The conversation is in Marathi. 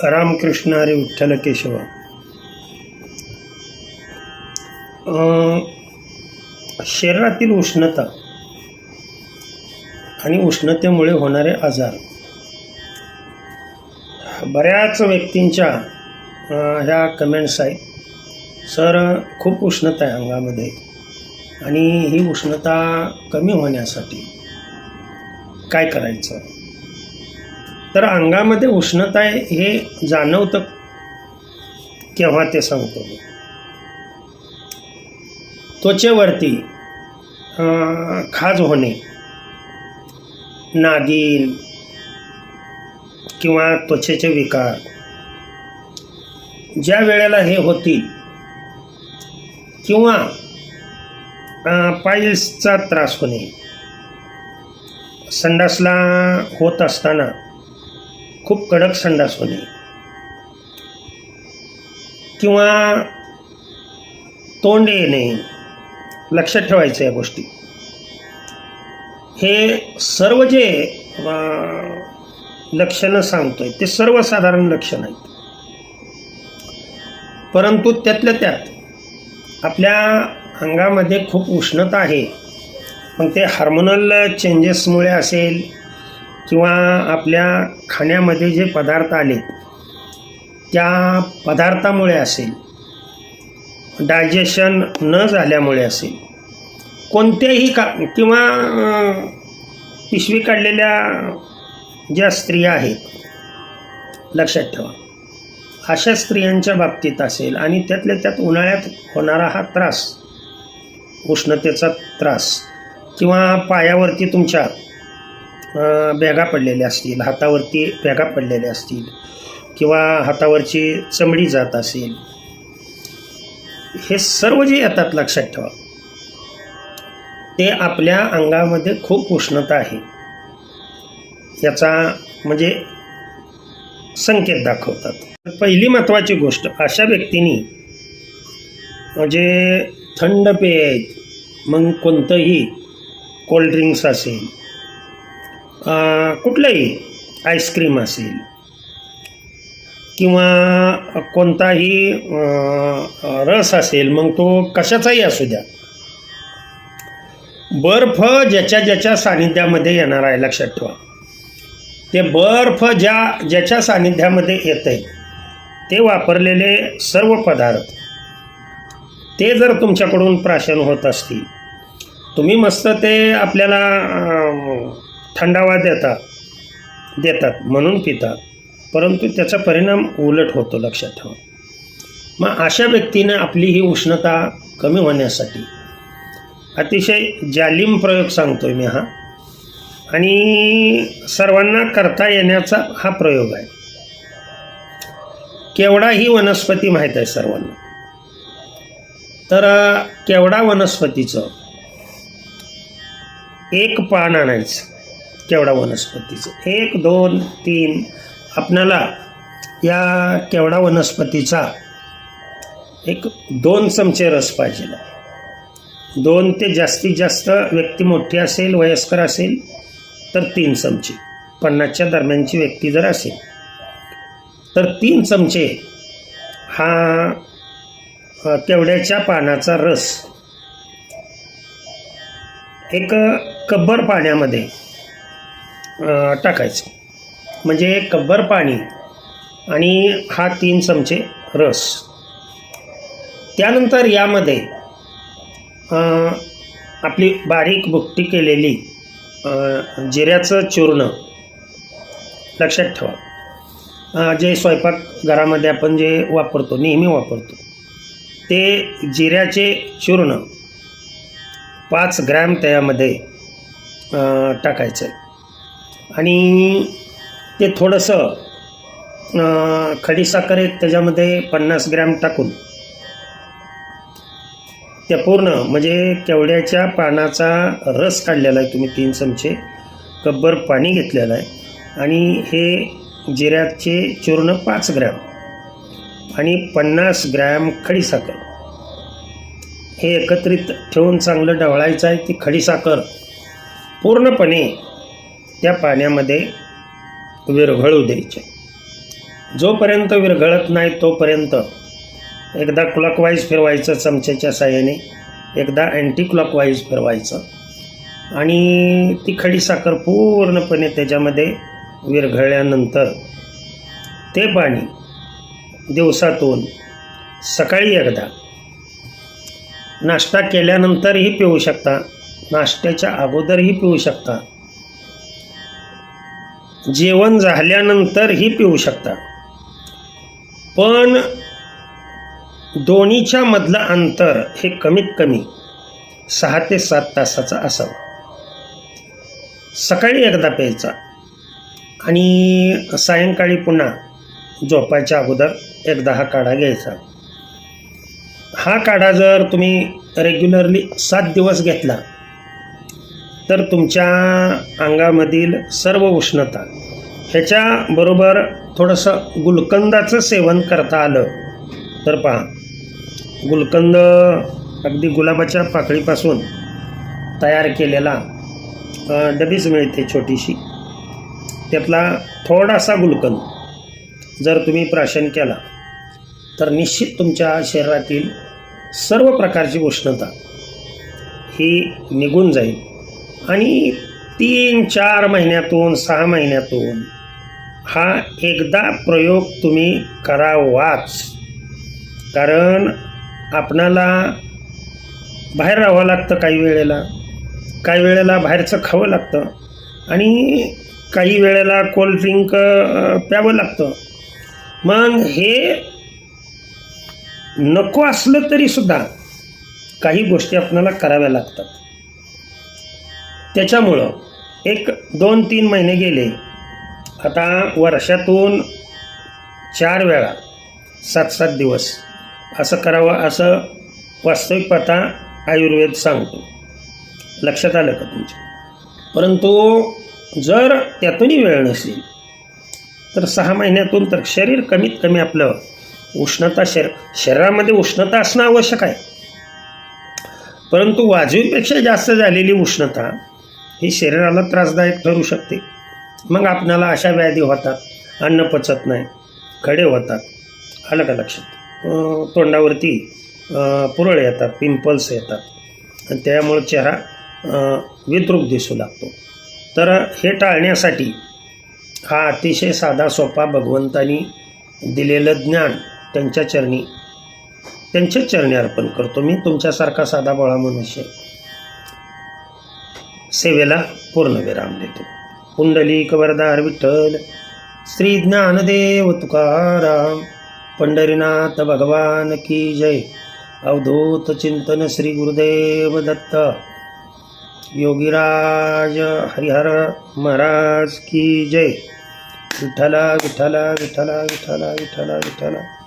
रामकृष्ण अरे विठ्ठल केशव. अं, शरीरातील उष्णता आणि उष्णतेमुळे होणारे आजार. बऱ्याच व्यक्तींच्या ह्या कमेंट्स आहेत. सर खूप उष्णता आहे अंगामध्ये आणि ही उष्णता कमी होण्यासाठी काय करायचं? तर अंगामध्ये उष्णता आहे हे जाणवतं केव्हा ते सांगतो मी. त्वचेवरती अं, खाज होणे नागिन किंवा त्वचेचे विकार. ज्या वेळेला हे होतील किंवा पाईल्सचा त्रास होणे संडासला होत असताना खूप कडक संडास होणे किंवा तोंड येणे लक्षात ठेवायचं या गोष्टी. हे सर्व जे लक्षणं सांगतोय ते सर्वसाधारण लक्षण आहेत. परंतु त्यातल्या त्यात आपल्या अंगामध्ये खूप उष्णता आहे. मग ते हार्मोनल चेंजेसमुळे असेल किंवा आपल्या खाण्यामध्ये जे पदार्थ आले त्या पदार्थामुळे असेल डायजेशन न झाल्यामुळे असेल कोणत्याही का किंवा पिशवी काढलेल्या ज्या स्त्रिया आहेत लक्षात ठेवा. अशा स्त्रियांच्या बाबतीत असेल आणि त्यातल्या त्यात उन्हाळ्यात होणारा हा त्रास उष्णतेचा त्रास किंवा पायावरती तुमच्या बॅगा पडलेल्या असतील हातावरती बॅगा पडलेल्या असतील किंवा हातावरची चमडी जात असेल हे सर्व जे येतात लक्षात ठेवा. ते आपल्या अंगामध्ये खूप उष्णता आहे. याचा म्हणजे संकेत दाखवतात. पहिली महत्त्वाची गोष्ट अशा व्यक्तींनी म्हणजे थंड पेय आहेत मग कोणतंही कोल्ड्रिंक्स असेल कुठलंही आईस्क्रीम असेल किंवा कोणताही रस असेल मग तो कशाचाही असू द्या. बर्फ ज्याच्या ज्याच्या सानिध्यामध्ये येणार आहे लक्षात ठेवा. ते बर्फ ज्या ज्याच्या सानिध्यामध्ये येत आहे ते वापरलेले सर्व पदार्थ ते जर तुमच्याकडून प्राशन होत असतील तुम्ही मस्त ते आपल्याला थंडावा देता देतात म्हणून पितात. परंतु त्याचा परिणाम उलट होतो लक्षात ठेवा. मग अशा व्यक्तीने आपली ही उष्णता कमी होण्यासाठी अतिशय जालिम प्रयोग सांगतोय मी हा. आणि सर्वांना करता येण्याचा हा प्रयोग आहे. केवडा ही वनस्पती माहीत आहे सर्वांना? तर केवडा वनस्पतीचं? एक पान आणायचं. केवडा वनस्पतीचं? एक दोन तीन. आपणाला या केवडा वनस्पतीचा एक दोन चमचे रस पाहिजे. दोन ते जास्तीत जास्त व्यक्ती मोठी असेल वयस्कर असेल तर तीन चमचे. पन्नासच्या दरम्यानची व्यक्ती जर असेल तर तीन चमचे हा केवड्याच्या पानाचा रस. एक कब्बर पाण्यामध्ये टाकायचं. म्हणजे कब्बर पाणी आणि हा तीन चमचे रस. त्यानंतर यामध्ये आपली बारीक बुकटी केलेली जिऱ्याचं चूर्ण लक्षात ठेवा. जे जे स्वयंपाकघरामध्ये आपण जे वापरतो नेहमी वापरतो ते जिऱ्याचे चूर्ण पाच ग्रॅम त्यामध्ये टाकायचं. आहे आणि ते थोडंसं खडीसाखर एक त्याच्यामध्ये पन्नास ग्रॅम टाकून. त्या पूर्ण म्हणजे केवड्याच्या पानाचा रस काढलेला आहे तुम्ही तीन चमचे कब्बर पाणी घेतलेलं आहे. आणि हे जिऱ्याचे चूर्ण पाच ग्रॅम आणि पन्नास ग्रॅम खडीसाखर हे एकत्रित ठेवून चांगलं ढवळायचं आहे ती खडीसाखर पूर्णपणे त्या पाण्यामध्ये विरघळू द्यायचे. जोपर्यंत विरघळत नाही तोपर्यंत एकदा क्लॉकवाईज फिरवायचं चमच्याच्या साह्याने एकदा अँटी क्लॉकवाईज फिरवायचं. आणि ती खडी साखर पूर्णपणे त्याच्यामध्ये विरघळल्यानंतर ते पाणी दिवसातून सकाळी एकदा नाश्ता केल्यानंतरही पिऊ शकता नाश्त्याच्या अगोदरही पिऊ शकता. जेवण झाल्यानंतरही पिऊ शकता. पण दोन्हीच्या मधलं अंतर हे कमीत कमी सहा ते सात तासाचं असावं. सकाळी एकदा प्यायचा आणि सायंकाळी पुन्हा झोपायच्या अगोदर एकदा हा काढा घ्यायचा. हा काढा जर तुम्ही रेग्युलरली सात दिवस घेतला तर तुमच्या अंगामधील सर्व उष्णता ह्याच्याबरोबर थोडंसं गुलकंदाचं सेवन करता आलं. तर पहा गुलकंद अगदी गुलाबाच्या पाकळीपासून तयार केलेला डबीच मिळते छोटीशी. त्यातला थोडासा गुलकंद जर तुम्ही प्राशन केला तर निश्चित तुमच्या शरीरातील सर्व प्रकारची उष्णता ही निघून जाईल. आणि तीन चार महिन्यातून सहा महिन्यातून हा एकदा प्रयोग तुम्ही करावाच. कारण आपणाला बाहेर राहावं लागतं काही वेळेला. काही वेळेला बाहेरचं खावं लागतं. आणि काही वेळेला कोल्ड्रिंक ड्रिंक प्यावं लागतं. मग हे नको असलं तरीसुद्धा काही गोष्टी आपल्याला कराव्या लागतात. त्याच्यामुळं एक दोन तीन महिने गेले. आता वर्षातून चार वेळा सात सात दिवस असं करावं असं वास्तविक पता आयुर्वेद सांगतो. लक्षात आलं का तुमच्या? परंतु जर त्यातूनही वेळ नसेल तर सहा महिन्यातून तर शरीर कमीत कमी आपलं उष्णता शरीर शरीरामध्ये उष्णता असणं आवश्यक आहे. परंतु वाजवीपेक्षा जास्त झालेली उष्णता ही शरीराला त्रासदायक ठरू शकते. मग आपणाला अशा व्याधी होतात अन्न पचत नाही खडे होतात. आलं का लक्षात? तोंडावरती पुरळ येतात पिंपल्स येतात. आणि त्यामुळं चेहरा विद्रूप दिसू लागतो. तर हे टाळण्यासाठी हा अतिशय साधा सोपा भगवंतानी दिलेलं ज्ञान त्यांच्या चरणी त्यांच्याच चरणी अर्पण करतो. मी तुमच्यासारखा साधा बोळा मनुष्य सेवेला पूर्ण विराम देतो. पुंडलिक वरदार विठ्ठल श्री ज्ञानदेव तुकाराम पंढरीनाथ भगवान की जय. अवधूत चिंतन श्री गुरुदेव दत्त. योगीराज हरिहर महाराज की जय. विठ्ठला विठ्ठला विठ्ठला विठ्ठला विठ्ठला विठ्ठला.